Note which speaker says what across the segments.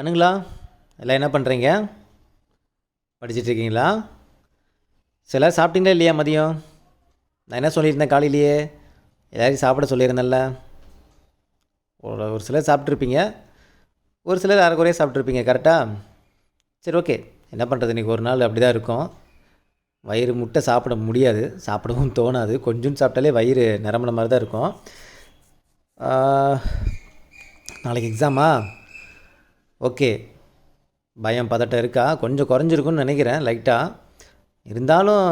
Speaker 1: கண்ணுங்களா? எல்லாம் என்ன பண்ணுறீங்க படிச்சிட்ருக்கீங்களா? சில சாப்பிட்டீங்களா இல்லையா மதியம்? நான் என்ன சொல்லியிருந்தேன் காலையிலேயே? எல்லாரையும் சாப்பிட சொல்லியிருந்தேன்ல. ஒரு ஒரு சிலர் சாப்பிட்ருப்பீங்க. ஒரு சிலர் அரைக்குறையாக சாப்பிட்ருப்பீங்க கரெக்டாக சரி ஓகே. என்ன பண்ணுறது இன்றைக்கி ஒரு நாள் அப்படி தான் இருக்கும். வயிறு முட்டை சாப்பிட முடியாது. சாப்பிடவும் தோணாது. கொஞ்சம் சாப்பிட்டாலே வயிறு நிரம்பின மாதிரி தான் இருக்கும் நாளைக்கு எக்ஸாமா ஓகே. பயம் பதட்டம் இருக்கா? கொஞ்சம் குறைஞ்சிருக்குன்னு நினைக்கிறேன் லைட்டாக இருந்தாலும்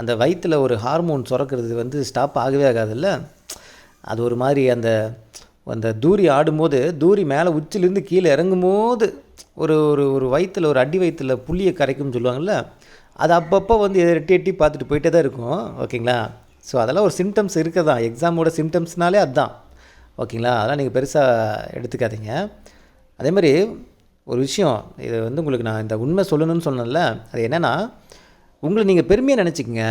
Speaker 1: அந்த வயிற்றில் ஒரு ஹார்மோன் சுரக்கிறது வந்து ஸ்டாப் ஆகவே ஆகாதுல்ல? அது ஒரு மாதிரி அந்த அந்த தூரி ஆடும்போது தூரி மேலே உச்சிலேருந்து கீழே இறங்கும்போது ஒரு ஒரு ஒரு வயிற்றில் ஒரு அடி வயிற்றில் புள்ளியை கரைக்கும்னு சொல்லுவாங்கள்ல அது அப்பப்போ வந்து எட்டி எட்டி பார்த்துட்டு போயிட்டே தான் இருக்கும். ஓகேங்களா? ஸோ அதெல்லாம் ஒரு சிம்டம்ஸ் இருக்க தான் எக்ஸாமோட சிம்டம்ஸ்னாலே அதுதான் ஓகேங்களா? அதெல்லாம் நீங்கள் பெருசாக எடுத்துக்காதீங்க. அதே மாதிரி ஒரு விஷயம் இது வந்து உங்களுக்கு நான் இந்த உண்மை சொல்லணும்னு சொன்னேன்ல அது என்னென்னா உங்களை நீங்கள் பெருமையாக நினச்சிக்கங்க.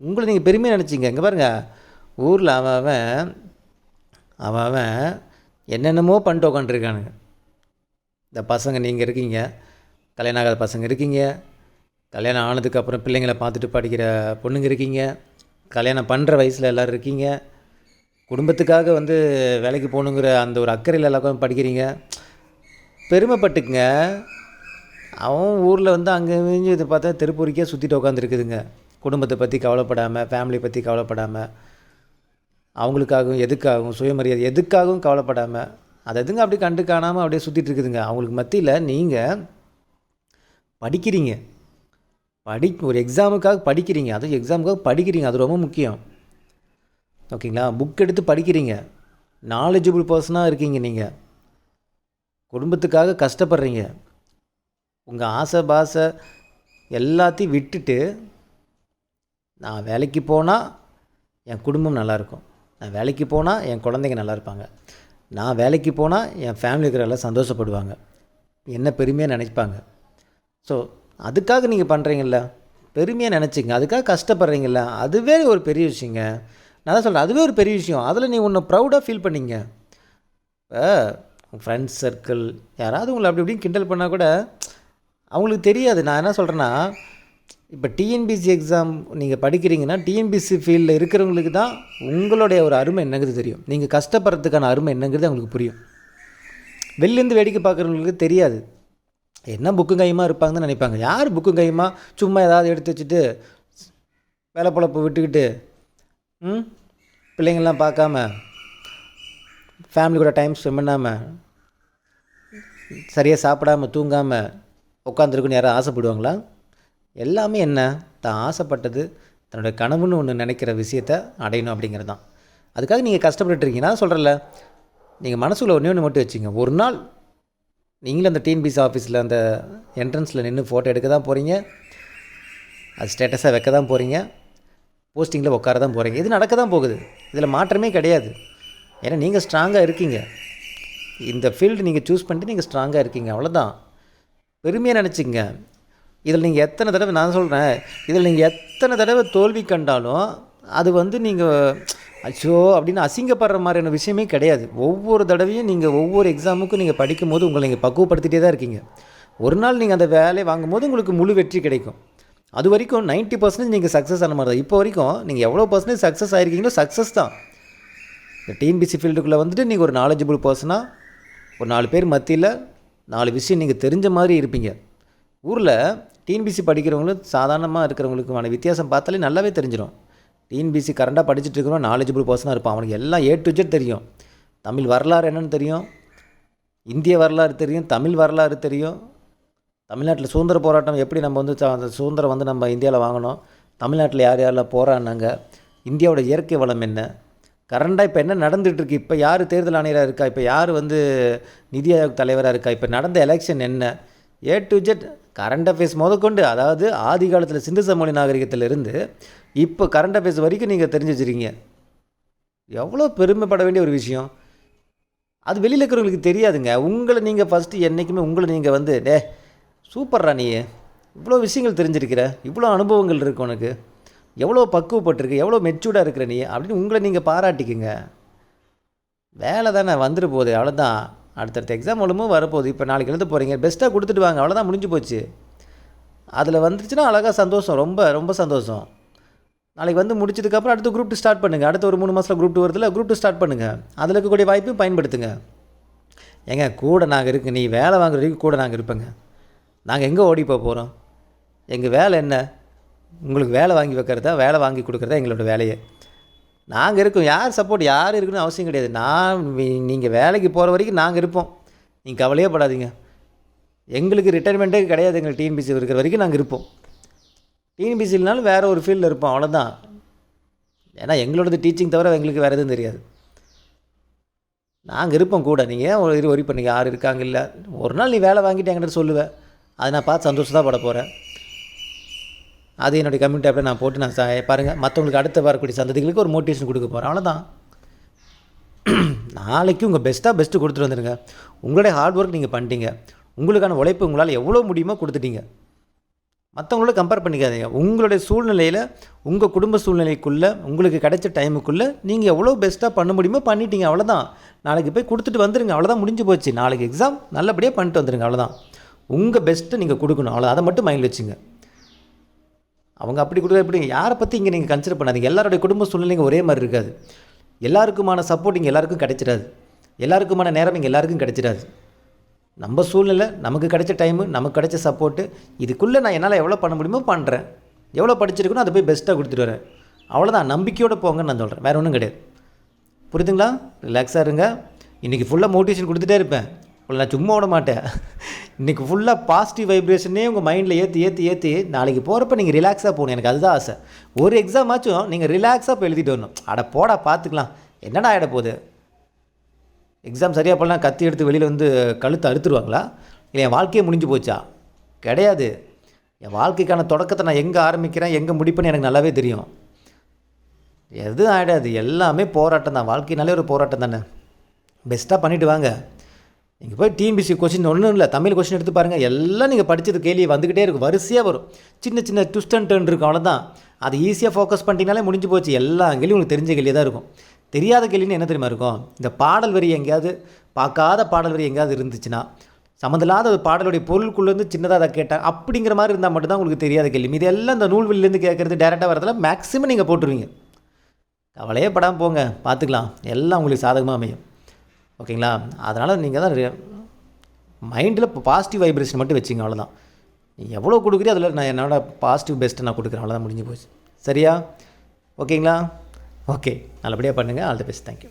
Speaker 1: உங்களை நீங்கள் பெருமையாக நினச்சிங்க இங்கே பாருங்கள் ஊரில் அவன் அவன் அவன் அவன் என்னென்னமோ பண்ணிட்டு உட்காந்துருக்கானுங்க இந்த பசங்க நீங்கள் இருக்கீங்க கல்யாணம் ஆகாத பசங்க இருக்கீங்க கல்யாணம் ஆனதுக்கப்புறம் பிள்ளைங்களை பார்த்துட்டு படிக்கிற பொண்ணுங்க இருக்கீங்க கல்யாணம் பண்ணுற வயசில் எல்லோரும் இருக்கீங்க குடும்பத்துக்காக வந்து வேலைக்கு போகணுங்கிற அந்த ஒரு அக்கறையில் எல்லாருக்கும் படிக்கிறீங்க. பெருமைப்பட்டுக்குங்க. அவன் ஊரில் வந்து அங்கே இங்கே இது பார்த்தா திருப்பூரிக்கே சுற்றிட்டு உட்காந்துருக்குதுங்க குடும்பத்தை பற்றி கவலைப்படாமல் ஃபேமிலி பற்றி கவலைப்படாமல் அவங்களுக்காகவும் எதுக்காகவும் சுயமரியாதை எதுக்காகவும் கவலைப்படாமல் அது எதுங்க அப்படி கண்டு காணாமல் அப்படியே சுற்றிட்டு இருக்குதுங்க அவங்களுக்கு மத்தியில் நீங்கள் படிக்கிறீங்க. படி ஒரு எக்ஸாமுக்காக படிக்கிறீங்க. அதுவும் எக்ஸாமுக்காக படிக்கிறீங்க. அது ரொம்ப முக்கியம். ஓகேங்களா? புக் எடுத்து படிக்கிறீங்க. நாலேஜபிள் பர்சனாக இருக்கீங்க நீங்கள் குடும்பத்துக்காக கஷ்டப்படுறீங்க. உங்கள் ஆசை பாசை எல்லாத்தையும் விட்டுட்டு நான் வேலைக்கு போனால் என் குடும்பம் நல்லாயிருக்கும் நான் வேலைக்கு போனால் என் குழந்தைங்க நல்லா இருப்பாங்க. நான் வேலைக்கு போனால் என் ஃபேமிலி இருக்கிற எல்லாம் சந்தோஷப்படுவாங்க. என்ன பெருமையாக நினைப்பாங்க. ஸோ அதுக்காக நீங்கள் பண்ணுறீங்கல்ல பெருமையாக நினச்சிங்க. அதுக்காக கஷ்டப்படுறீங்கல்ல. அதுவே ஒரு பெரிய விஷயங்க. நான் தான் சொல்கிறேன் அதுவே ஒரு பெரிய விஷயம். அதில் நீ ஒன்று ப்ரௌடாக ஃபீல் பண்ணீங்க. இப்போ உங்கள் ஃப்ரெண்ட்ஸ் சர்க்கிள் யாராவது உங்களை அப்படி இப்படின்னு கிண்டல் பண்ணால் கூட அவங்களுக்கு தெரியாது. நான் என்ன சொல்கிறேன்னா இப்போ டிஎன்பிசி எக்ஸாம் நீங்கள் படிக்கிறீங்கன்னா டிஎன்பிசி ஃபீல்டில் இருக்கிறவங்களுக்கு தான் உங்களுடைய ஒரு அருமை என்னங்கிறது தெரியும். நீங்கள் கஷ்டப்படுறதுக்கான அருமை என்னங்கிறது அவங்களுக்கு புரியும். வெளிலேருந்து வேடிக்கை பார்க்குறவங்களுக்கு தெரியாது. என்ன புக்கு கையமாக இருப்பாங்கன்னு நினைப்பாங்க. யார் புக்கு கையமாக சும்மா ஏதாவது எடுத்து வச்சுட்டு வேலை பொழப்பை விட்டுக்கிட்டு ம்? பிள்ளைங்கள்லாம் பார்க்காம ஃபேமிலி கூட டைம் ஸ்பெண்ட் பண்ணாமல் சரியாக சாப்பிடாம தூங்காமல் உட்காந்துருக்குன்னு யாராவது ஆசைப்படுவாங்களா? எல்லாமே என்ன? தான் ஆசைப்பட்டது தன்னோட கனவுன்னு ஒன்று நினைக்கிற விஷயத்த அடையணும் அப்படிங்கிறது தான் அதுக்காக நீங்கள் கஷ்டப்பட்டுட்டு இருக்கீங்க. நான் சொல்கிறேன்ல நீங்கள் மனசுக்குள்ள ஒன்றே ஒன்று மட்டும் வச்சுங்க. ஒரு நாள் நீங்களும் அந்த டிஎன்பிசி ஆஃபீஸில் அந்த என்ட்ரன்ஸில் நின்று ஃபோட்டோ எடுக்க தான் போகிறீங்க அது ஸ்டேட்டஸாக வைக்க தான் போகிறீங்க போஸ்டிங்கில் உட்கார தான் போகிறீங்க இது நடக்க தான் போகுது. இதில் மாற்றமே கிடையாது. ஏன்னா நீங்கள் ஸ்ட்ராங்காக இருக்கீங்க. இந்த ஃபீல்டு நீங்கள் சூஸ் பண்ணிட்டு நீங்கள் ஸ்ட்ராங்காக இருக்கீங்க. அவ்வளோதான் பெருமையாக நினச்சிங்க இதில் நீங்கள் எத்தனை தடவை நான் சொல்கிறேன் இதில் நீங்கள் எத்தனை தடவை தோல்வி கண்டாலும் அது வந்து நீங்கள் அச்சோ அப்படின்னு அசிங்கப்படுற மாதிரியான விஷயமே கிடையாது. ஒவ்வொரு தடவையும் நீங்கள் ஒவ்வொரு எக்ஸாமுக்கும் நீங்கள் படிக்கும் போது உங்களை நீங்கள் பக்குவப்படுத்திகிட்டே தான் இருக்கீங்க. ஒரு நாள் நீங்கள் அந்த வேலையை வாங்கும்போது உங்களுக்கு முழு வெற்றி கிடைக்கும். அது வரைக்கும் 90% பர்சன்டேஜ் நீங்கள் சக்ஸஸ் ஆன மாதிரி தான். இப்போ வரைக்கும் நீங்கள் எவ்வளோ பர்சன்டேஜ் சக்ஸஸ் ஆகிருக்கீங்களோ சக்ஸஸ் தான். இந்த டிஎன்பிசி ஃபீல்டுக்குள்ளே வந்துட்டு நீங்கள் ஒரு நாலேஜபிள் பர்சனாக ஒரு நாலு பேர் மத்தியில் நாலு விஷயம் நீங்கள் தெரிஞ்ச மாதிரி இருப்பீங்க. ஊரில் டிஎன்பிசி படிக்கிறவங்களும் சாதாரணமாக இருக்கிறவங்களுக்குமான வித்தியாசம் பார்த்தாலே நல்லாவே தெரிஞ்சிடும். டிஎன்பிசி கரண்டாக படிச்சுட்டு இருக்கிறோம் நாலேஜபிள் பர்சனாக இருப்பான். அவனுக்கு எல்லாம் ஏ டு ஜெட் தெரியும். தமிழ் வரலாறு என்னென்னு தெரியும். இந்திய வரலாறு தெரியும். தமிழ் வரலாறு தெரியும். தமிழ்நாட்டில் சுதந்திர போராட்டம் எப்படி நம்ம வந்து அந்த சுதந்திரம் வந்து நம்ம இந்தியாவில் வாங்கினோம் தமிழ்நாட்டில் யார் யாரெல்லாம் போராடினாங்க? இந்தியாவோட இயற்கை வளம் என்ன? கரண்டாக இப்போ என்ன நடந்துகிட்ருக்கு இப்போ யார் தேர்தல் ஆணையராக இருக்கா? இப்போ யார் வந்து நிதி ஆயோக் தலைவராக இருக்கா? இப்போ நடந்த எலெக்ஷன் என்ன? A to Z current affairs முதற்கொண்டு அதாவது ஆதி காலத்தில் சிந்து சமொழி நாகரிகத்திலிருந்து இப்போ கரண்ட் அஃபேர்ஸ் வரைக்கும் நீங்கள் தெரிஞ்சு வச்சிருக்கீங்க. எவ்வளோ பெருமைப்பட வேண்டிய ஒரு விஷயம். அது வெளியில் இருக்கிறவங்களுக்கு தெரியாதுங்க. உங்களை நீங்கள் ஃபஸ்ட்டு என்றைக்குமே உங்களை நீங்கள் வந்து டே சூப்பர்ரா நீ. இவ்வளோ விஷயங்கள் தெரிஞ்சிருக்கிற. இவ்வளோ அனுபவங்கள் இருக்கு உனக்கு. எவ்வளோ பக்குவப்பட்டிருக்கு எவ்வளோ மெச்சூர்டாக இருக்கிற நீ அப்படின்னு உங்களை நீங்கள் பாராட்டிக்குங்க. வேலை தானே வந்துட்டு போகுது அவ்வளோதான் அடுத்தடுத்த எக்ஸாம் மூலமும் வரப்போகுது. இப்போ நாளைக்கு எழுத போகிறீங்க பெஸ்ட்டாக கொடுத்துட்டு வாங்க அவ்வளோதான் முடிஞ்சு போச்சு. அதில் வந்துருச்சுன்னா அழகாக சந்தோஷம் ரொம்ப ரொம்ப சந்தோஷம். நாளைக்கு வந்து முடிச்சதுக்கப்புறம் அடுத்த குரூப் டூ ஸ்டார்ட் பண்ணுங்கள் அடுத்த ஒரு மூணு மாதத்தில் குரூப் டூ வருதுல குரூப் டூ ஸ்டார்ட் பண்ணுங்கள் அதில் இருக்கக்கூடிய வாய்ப்பையும் பயன்படுத்துங்க. ஏங்க கூட நாங்கள் இருக்கு. நீ வேலை வாங்குற வரைக்கும் கூட நாங்கள் இருப்பேங்க. நாங்கள் எங்கே ஓடி போக போகிறோம் எங்கள் வேலை என்ன? உங்களுக்கு வேலை வாங்கி வைக்கிறதா? வேலை வாங்கி கொடுக்குறதா எங்களோட வேலையை. நாங்கள் இருக்கோம். யார் சப்போர்ட் யார் இருக்குன்னு அவசியம் கிடையாது. நான் நீங்கள் வேலைக்கு போகிற வரைக்கும் நாங்கள் இருப்போம். நீங்கள் கவலையே படாதீங்க. எங்களுக்கு ரிட்டைர்மெண்ட்டே கிடையாது. எங்களுக்கு டிஎன்பிசி இருக்கிற வரைக்கும் நாங்கள் இருப்போம். டிஎன்பிசி இல்லைனாலும் வேறு ஒரு ஃபீல்டில் இருப்போம். அவ்வளோதான் ஏன்னா எங்களோடது டீச்சிங் தவிர எங்களுக்கு வேறு எதுவும் தெரியாது. நாங்கள் இருப்போம் கூட. நீங்கள் ஏன் ஒரு ஒரி பண்ணிக்க யார் இருக்காங்க? இல்லை. ஒரு நாள் நீ வேலை வாங்கிட்டு என்கிட்ட சொல்லுவேன் அதை நான் பார்த்து சந்தோஷம் தான் பட போகிறேன் அது என்னுடைய கம்யூனிட்டி அப்படியே நான் போட்டு நான் பாருங்கள் மற்றவங்களுக்கு அடுத்த வரக்கூடிய சந்ததிகளுக்கு ஒரு மோட்டிவேஷன் கொடுக்க போகிறேன் அவ்வளோதான் நாளைக்கு உங்கள் பெஸ்ட்டாக பெஸ்ட்டு கொடுத்துட்டு வந்துடுங்க உங்களுடைய ஹார்ட் ஒர்க் நீங்கள் பண்ணிட்டீங்க. உங்களுக்கான உழைப்பு உங்களால் எவ்வளோ முடியுமோ கொடுத்துட்டீங்க. மற்றவங்களோட கம்பேர் பண்ணிக்காதீங்க. உங்களுடைய சூழ்நிலையில் உங்கள் குடும்ப சூழ்நிலைக்குள்ளே உங்களுக்கு கிடைச்ச டைமுக்குள்ளே நீங்கள் எவ்வளோ பெஸ்ட்டாக பண்ண முடியுமோ பண்ணிட்டீங்க. அவ்வளோதான் நாளைக்கு போய் கொடுத்துட்டு வந்துடுங்க அவ்வளோதான் முடிஞ்சு போச்சு. நாளைக்கு எக்ஸாம் நல்லபடியாக பண்ணிட்டு வந்துடுங்க அவ்வளோதான் உங்கள் பெஸ்ட்டை நீங்கள் கொடுக்கணும். அவ்வளோ அதை மட்டும் மைண்டில் வச்சுங்க. அவங்க அப்படி கொடுக்க எப்படி? யாரை பற்றி இங்கே நீங்கள் கன்சிடர் பண்ணாதீங்க. எல்லாருடைய குடும்ப சூழ்நிலைங்க ஒரே மாதிரி இருக்காது. எல்லாருக்குமான சப்போர்ட் இங்கே எல்லாருக்கும் கிடைச்சிடாது. எல்லாருக்குமான நேரம் இங்கே எல்லாருக்கும் கிடைச்சிடாது. நம்ம சூழ்நிலை நமக்கு கிடைச்ச டைமு நமக்கு கிடைச்ச சப்போர்ட்டு இதுக்குள்ளே நான் என்னால் எவ்வளோ பண்ண முடியுமோ பண்ணுறேன் எவ்வளோ படிச்சிருக்கணும் அதை போய் பெஸ்ட்டாக கொடுத்துட்டு வரேன். அவ்வளோதான் நம்பிக்கையோடு போங்கன்னு நான் சொல்கிறேன் வேறு ஒன்றும் கிடையாது. புரியுதுங்களா? ரிலாக்ஸாக இருங்க. இன்றைக்கி ஃபுல்லாக மோட்டிவேஷன் கொடுத்துட்டே இருப்பேன். உள்ள நான் சும்மா விட மாட்டேன். இன்றைக்கி ஃபுல்லாக பாசிட்டிவ் வைப்ரேஷனே உங்கள் மைண்டில் ஏற்றி ஏற்றி ஏற்றி நாளைக்கு போகிறப்ப நீங்கள் ரிலாக்ஸாக போகணும். எனக்கு அதுதான் ஆசை. ஒரு எக்ஸாம் ஆச்சும் நீங்கள் ரிலாக்ஸாக போய் எழுதிட்டு வரணும். அட போடா பார்த்துக்கலாம் என்னடா ஆகிட போகுது? எக்ஸாம் சரியாக போடலாம் கத்தி எடுத்து வெளியில் வந்து கழுத்தை அறுத்துருவாங்களா? இல்லை என் வாழ்க்கையே முடிஞ்சு போச்சா? கிடையாது. என் வாழ்க்கைக்கான தொடக்கத்தை நான் எங்கே ஆரம்பிக்கிறேன் எங்கே முடிப்பேன்னு எனக்கு நல்லாவே தெரியும். எதுவும் ஆகிடாது எல்லாமே போராட்டம் தான். வாழ்க்கைனாலே ஒரு போராட்டம் தானே. பெஸ்ட்டாக பண்ணிவிட்டு வாங்க. நீங்கள் போய் டிஎம்பிசி கொஸ்டின் ஒன்றும் இல்லை தமிழ் கொஸ்டின் எடுத்து பாருங்கள் எல்லாம் நீங்கள் படித்தது கேள்வி வந்துக்கிட்டே இருக்கும். வரிசையாக வரும். சின்ன சின்ன ட்விஸ்ட் அண்ட் டர்ன் இருக்கும். அவ்வளோதான் அது ஈஸியாக ஃபோக்கஸ் பண்ணிட்டீங்கனாலே முடிஞ்சு போச்சு. எல்லா கேள்வியும் உங்களுக்கு தெரிஞ்ச கேள்வி தான் இருக்கும். தெரியாத கேள்வின்னு என்ன தெரியுமா இருக்கும்? இந்த பாடல் வரி எங்கேயாவது பார்க்காத பாடல் வரி எங்கேயாவது இருந்துச்சுன்னா சம்மந்தமில்லாத ஒரு பாடலுடைய பொருளுக்குள்ளேருந்து சின்னதாக அதை கேட்டேன் அப்படிங்கிற மாதிரி இருந்தால் மட்டும்தான் உங்களுக்கு தெரியாத கேள்வி. இது எல்லாம் இந்த நூல்வெளிலேருந்து கேட்குறது டேரெக்டாக வரதெல்லாம் மேக்ஸிமம் நீங்கள் போட்டுருவீங்க. கவலையே படாமல் போங்க. பார்த்துக்கலாம். எல்லாம் உங்களுக்கு சாதகமாக அமையும். ஓகேங்களா? அதனால் நீங்கள் தான் மைண்டில் இப்போ பாசிட்டிவ் வைப்ரேஷன் மட்டும் வச்சுங்க அவ்வளோதான் நீ எவ்வளோ கொடுக்குறியோ அதில் நான் என்னோட பாசிட்டிவ் பெஸ்ட்டை நான் கொடுக்குறேன் அவ்வளோதான் முடிஞ்சு போச்சு. சரியா? ஓகேங்களா? ஓகே நல்லபடியாக பண்ணுங்கள் ஆல் தி பெஸ்ட். தேங்க்யூ